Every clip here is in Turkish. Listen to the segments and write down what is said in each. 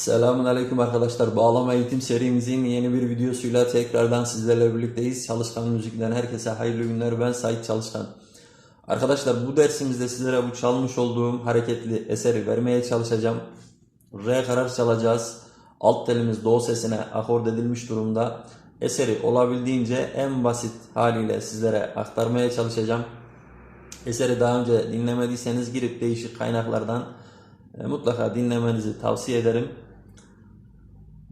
Selamun Aleyküm arkadaşlar. Bağlama eğitim serimizin yeni bir videosuyla tekrardan sizlerle birlikteyiz. Çalışkan Müzik'ten herkese hayırlı günler. Ben Sait Çalışkan. Arkadaşlar bu dersimizde sizlere bu çalmış olduğum hareketli eseri vermeye çalışacağım. Re karar çalacağız. Alt telimiz do sesine akord edilmiş durumda. Eseri olabildiğince en basit haliyle sizlere aktarmaya çalışacağım. Eseri daha önce dinlemediyseniz girip değişik kaynaklardan e, mutlaka dinlemenizi tavsiye ederim.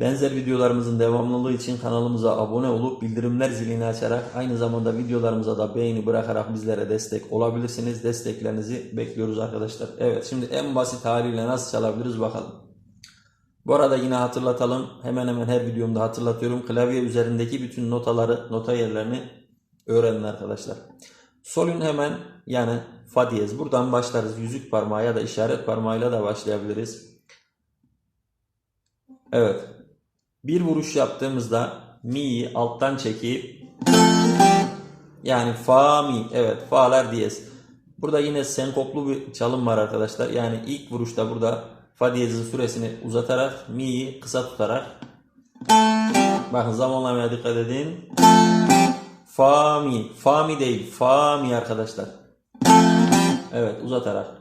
Benzer videolarımızın devamlılığı için kanalımıza abone olup bildirimler zilini açarak aynı zamanda videolarımıza da beğeni bırakarak bizlere destek olabilirsiniz. Desteklerinizi bekliyoruz arkadaşlar. Evet şimdi en basit haliyle nasıl çalabiliriz bakalım. Bu arada yine hatırlatalım. Hemen hemen her videomda hatırlatıyorum. Klavye üzerindeki bütün notaları, nota yerlerini öğrenin arkadaşlar. Solün hemen yani fa diyez. Buradan başlarız. Yüzük parmağı ya da işaret parmağıyla da başlayabiliriz. Evet. Bir vuruş yaptığımızda mi'yi alttan çekip yani fa mi evet fa'lar diyez. Burada yine senkoplu bir çalım var arkadaşlar. Yani ilk vuruşta burada fa diyezin süresini uzatarak mi'yi kısa tutarak bakın zamanlamaya dikkat edin. Fa mi. Fa mi değil. Fa mi arkadaşlar. Evet uzatarak.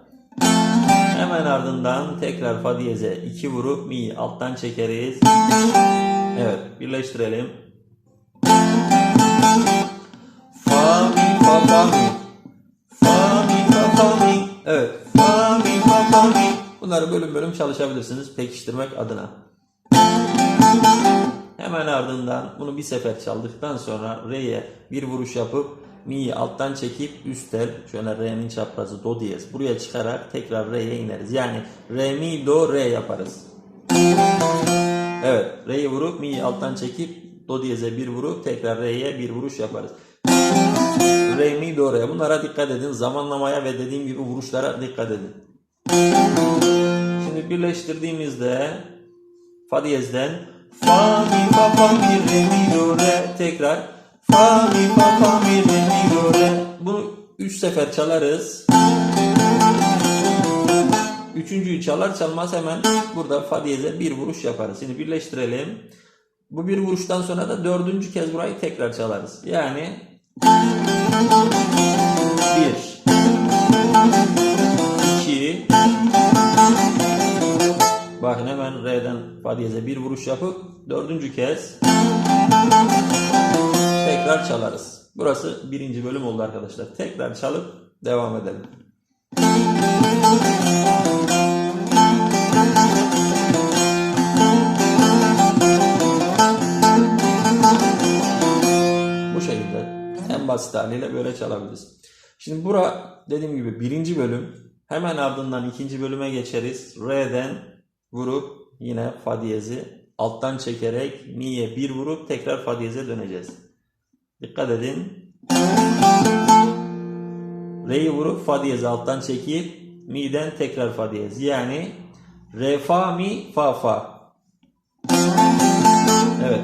Hemen ardından tekrar fa diyeze iki vurup mi alttan çekeriz. Evet birleştirelim. Fa mi fa fa mi. Fa mi fa fa mi. Evet. Fa mi fa fa mi. Bunları bölüm bölüm çalışabilirsiniz pekiştirmek adına. Hemen ardından bunu bir sefer çaldıktan sonra re'ye bir vuruş yapıp mi'yi alttan çekip üst tel şöyle re'nin çaprazı do diyez. Buraya çıkarak tekrar re'ye ineriz. Yani re mi do re yaparız. Evet re'yi vurup mi'yi alttan çekip do diyeze bir vurup tekrar re'ye bir vuruş yaparız. Re mi do re. Bunlara dikkat edin. Zamanlamaya ve dediğim gibi vuruşlara dikkat edin. Şimdi birleştirdiğimizde fa diyezden fa mi fa fa mi re mi do re tekrar fa mi fa fa mi re mi do re bunu üç sefer çalarız. Üçüncüyü çalar çalmaz hemen burada fa diyeze bir vuruş yaparız. Şimdi birleştirelim. Bu bir vuruştan sonra da dördüncü kez burayı tekrar çalarız. Yani bir, iki, Bakın hemen R'den fa diyeze bir vuruş yapıp dördüncü kez tekrar çalarız. Burası birinci bölüm oldu arkadaşlar. Tekrar çalıp devam edelim. Bu şekilde en basit haliyle böyle çalabiliriz. Şimdi bura dediğim gibi birinci bölüm. Hemen ardından ikinci bölüme geçeriz. Re'den vurup yine fa diyezi alttan çekerek mi'ye bir vurup tekrar fa diyeze döneceğiz. Dikkat edin. Re'yi vurup fa diyezi alttan çekip mi'den tekrar fa diyez. Yani re fa mi fa fa. Evet.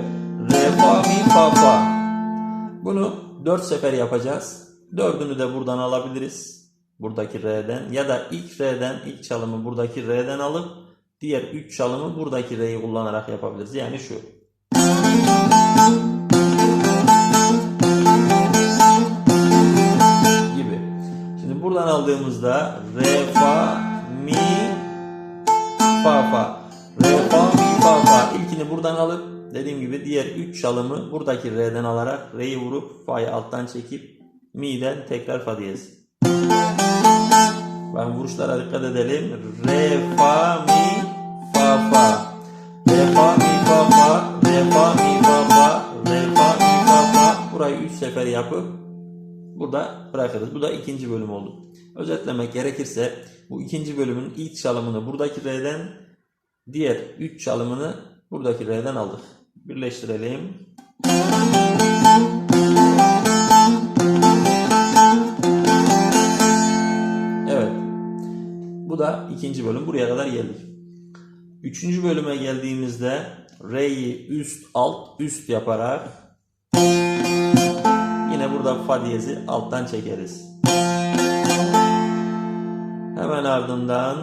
Re fa mi fa fa. Bunu dört sefer yapacağız. Dördünü de buradan alabiliriz. Buradaki R'den ya da ilk R'den ilk çalımı buradaki R'den alıp diğer üç çalımı buradaki R'yi kullanarak yapabiliriz. Yani şu. Buradan aldığımızda Re fa mi fa fa. Re fa mi fa fa. İlkini buradan alıp dediğim gibi diğer üç çalımı buradaki Re'den alarak Re'yi vurup fa'yı alttan çekip mi'den tekrar fa diyez. Bakın vuruşlara dikkat edelim. Re fa mi fa fa. Re fa mi fa fa. Re fa mi fa fa. Re fa mi fa fa. Burayı üç sefer yapıp burada bırakırız. Bu da ikinci bölüm oldu. Özetlemek gerekirse bu ikinci bölümün ilk çalımını buradaki Re'den diğer üç çalımını buradaki Re'den aldık. Birleştirelim. Evet. Bu da ikinci bölüm. Buraya kadar geldik. Üçüncü bölüme geldiğimizde Re'yi üst alt üst yaparak yine burada fa diyezi alttan çekeriz. Hemen ardından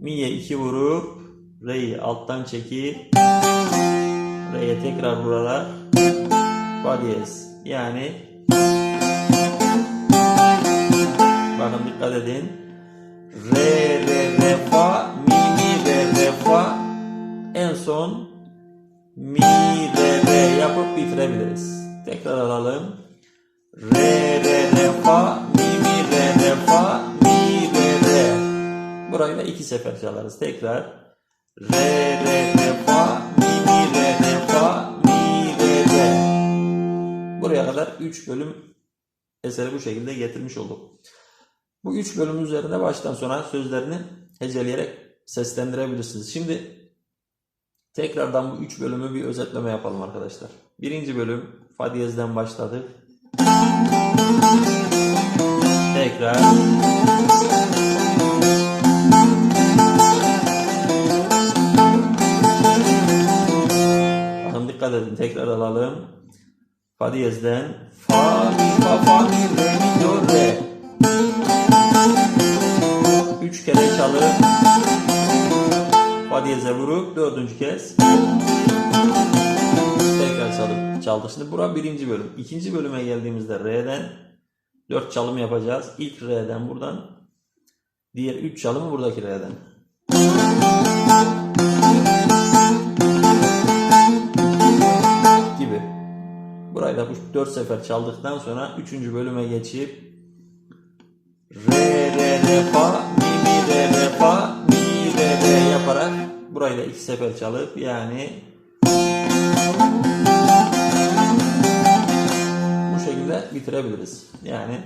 mi'ye iki vurup Re'yi alttan çekip Re'ye tekrar vurarak Fa diyez. Yani bakın dikkat edin. Re, re, re, fa, mi, mi, re, re, fa. En son mi, re, re yapıp bitirebiliriz. Tekrar alalım. Re, re, re, fa, mi, mi, re, re, fa, mi, re, re. Burayı da iki sefer çalarız. Tekrar. Re, re, re, fa, mi, mi, re, re, fa, mi, re, re. Buraya kadar 3 bölüm eseri bu şekilde getirmiş olduk. Bu 3 bölüm üzerine baştan sona sözlerini heceleyerek seslendirebilirsiniz. Şimdi tekrardan bu 3 bölümü bir özetleme yapalım arkadaşlar. Birinci bölüm fa diyezden başladık. Tekrar Bakın dikkat edin tekrar alalım. Fa diyezden fa mi fa fa mi re mi do re. Üç kere çalıp fa diyeze vurup dördüncü kez tekrar çalıp çaldık. Şimdi bura birinci bölüm. İkinci bölüme geldiğimizde re'den dört çalım yapacağız. İlk re'den buradan diğer üç çalımı buradaki re'den. gibi. Burayı da bu 4 sefer çaldıktan sonra 3. bölüme geçip re re re fa burayı da 2 sefer çalıp yani bu şekilde bitirebiliriz. Yani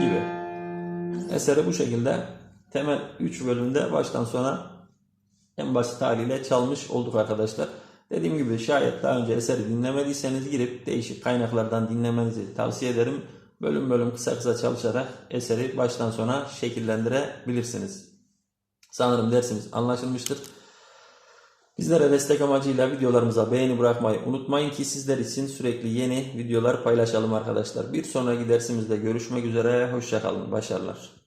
gibi. Eseri bu şekilde temel 3 bölümde baştan sona en basit haliyle çalmış olduk arkadaşlar. Dediğim gibi şayet daha önce eseri dinlemediyseniz girip değişik kaynaklardan dinlemenizi tavsiye ederim. Bölüm bölüm kısa kısa çalışarak eseri baştan sona şekillendirebilirsiniz. Sanırım dersimiz anlaşılmıştır. Bizlere destek amacıyla videolarımıza beğeni bırakmayı unutmayın ki sizler için sürekli yeni videolar paylaşalım arkadaşlar. Bir sonraki dersimizde görüşmek üzere. Hoşçakalın. Başarılar.